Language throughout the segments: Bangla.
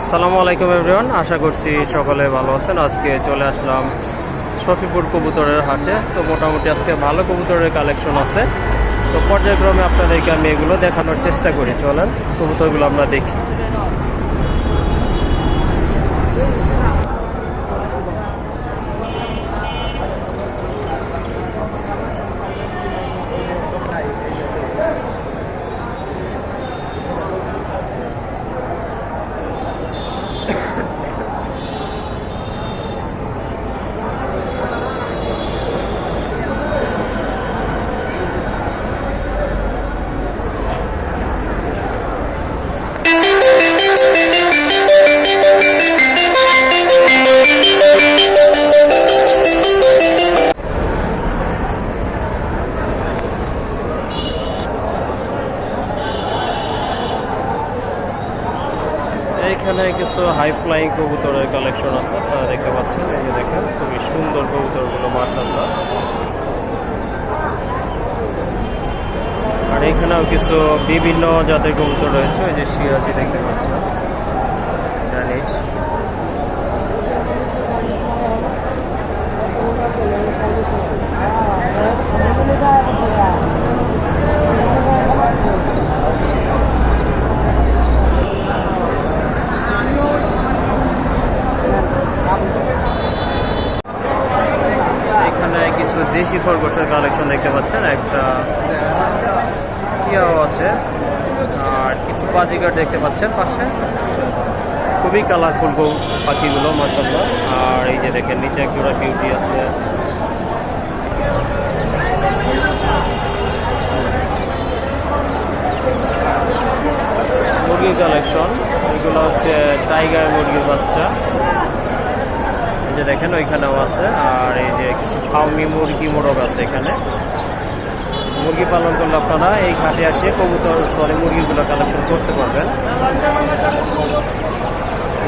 আসসালামু আলাইকুম এভরিওয়ান আশা করছি সকলে ভালো আছেন। আজকে চলে আসলাম শফিপুর কবুতরের হাটে। তো মোটামুটি আজকে ভালো কবুতরের কালেকশন আছে। তো পর্যায়ক্রমে আপনাদেরকে আমি এগুলো দেখানোর চেষ্টা করি। চলেন, কবুতরগুলো আমরা দেখি। এইখানে কিছু হাই ফ্লাইং কবুতরের কালেকশন আছে, আপনারা দেখতে পাচ্ছেন, এই যে দেখেন, খুবই সুন্দর কবুতরগুলো মার্শাল্লাহ আর এখানেও কিছু বিভিন্ন জাতের কবুতর রয়েছে ওই যে শিয়াজি দেখতে পাচ্ছেন। জানি এখানে কিছু দেশি খরগোশের কালেকশন দেখতে পাচ্ছেন। একটা আছে। আর কিছু বাজিগার দেখতে পাচ্ছেন পাশে। খুবই কালারফুল পাখিগুলো মাসাল্লাহ আর এই যে দেখেন, নিচে এক জোড়া বিউটি আছে। মুরগির কালেকশন এগুলো হচ্ছে টাইগার মুরগির বাচ্চা। যে দেখেন, ওইখানেও আছে। আর এই যে কিছু ফাউমি মুরগি মোরগ আছে এখানে। মুরগি পালন করলে আপনারা এই ঘাটে আসে কবুতর সরি মুরগিগুলো কালেকশন করতে পারবেন।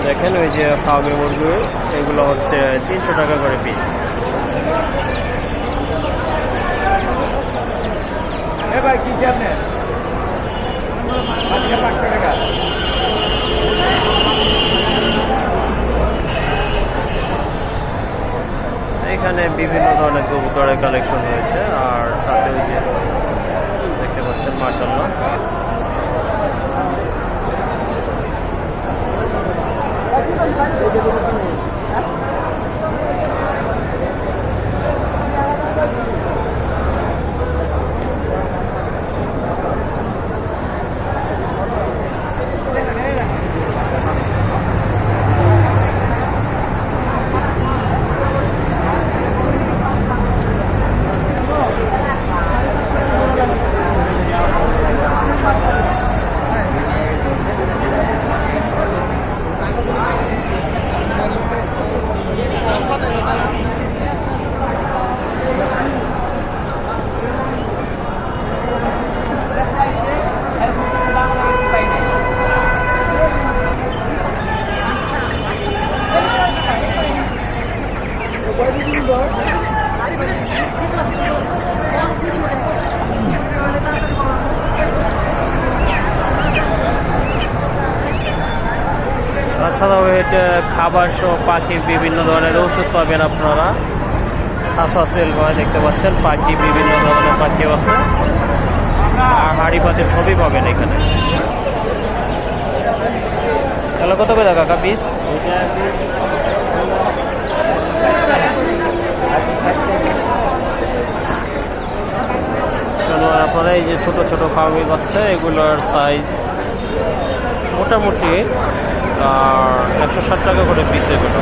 দেখেন, ওই যে ফাউমি মুরগি, এগুলো হচ্ছে তিনশো টাকা করে পিস ভাই, কি জানেন? এখানে বিভিন্ন ধরনের কবুতরের কালেকশন রয়েছে আর সাথে ওই যে দেখতে পাচ্ছেন মার্শাল্লাহ খাবার সহ পাখির বিভিন্ন ধরনের ওষুধ পাবেন আপনারা। খাসা সেল হয় দেখতে পাচ্ছেন, পাখি বিভিন্ন ধরনের পাখিও আছে। আর হাড়ি পাতির ছবি পাবেন এখানে। তাহলে কত করে কাকা পিস আপনারা এই যে ছোট ছোট ফার্মি বাচ্চা, এগুলোর সাইজ মোটামুটি আর একশো ষাট টাকা করে পিস এগুলো